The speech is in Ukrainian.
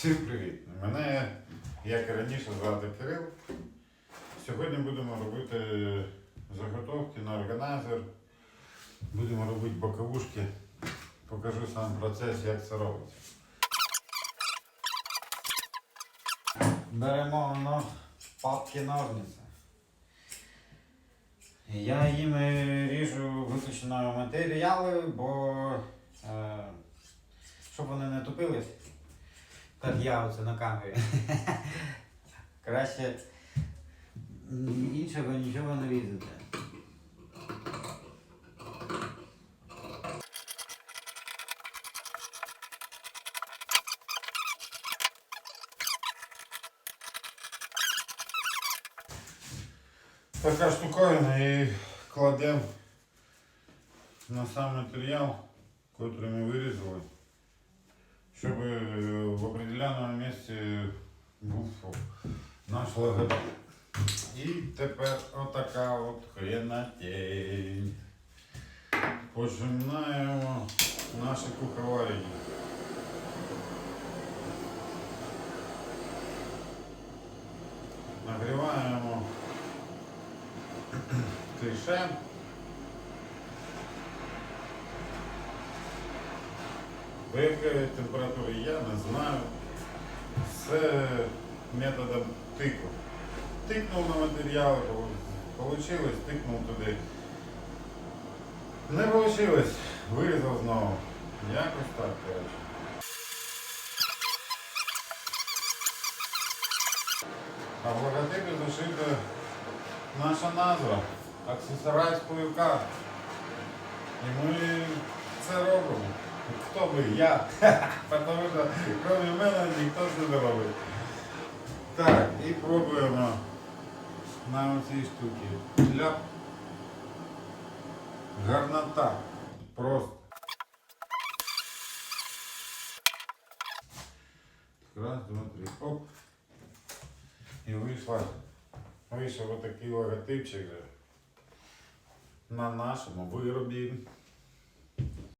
Всім привіт! Мене, як і раніше, звати Кирил. Сьогодні будемо робити заготовки на органайзер. Будемо робити боковушки. Покажу сам процес, як це робиться. Беремо ну, папки ножниці. Я їм ріжу виключено матеріали, бо е, щоб вони не тупились. Як я оце на камері. Краще іншого нічого не різати. Така штуковина і кладемо на сам матеріал, який ми вирізали, щоб определеному місці був наш логотип. І тепер отака от хренотень. Пожимаємо наші куховарені. Нагріваємо. До якої температури я не знаю. Це методом тику. Тикнув на матеріали, вийшло, тикнув туди. Не вийшло, вирізав знову. Якось так, коротше. А в логотипі зашита наша назва Аксесорайз Кулика. І ми це робимо. Хто би я? Тому що крім мене ніхто це не робить. Так, і пробуємо на оцій штуці. Ляп. Гарнота. Просто. Раз, два, три. Оп. І вийшла. Вийшов отакий логотипчик же на нашому виробі.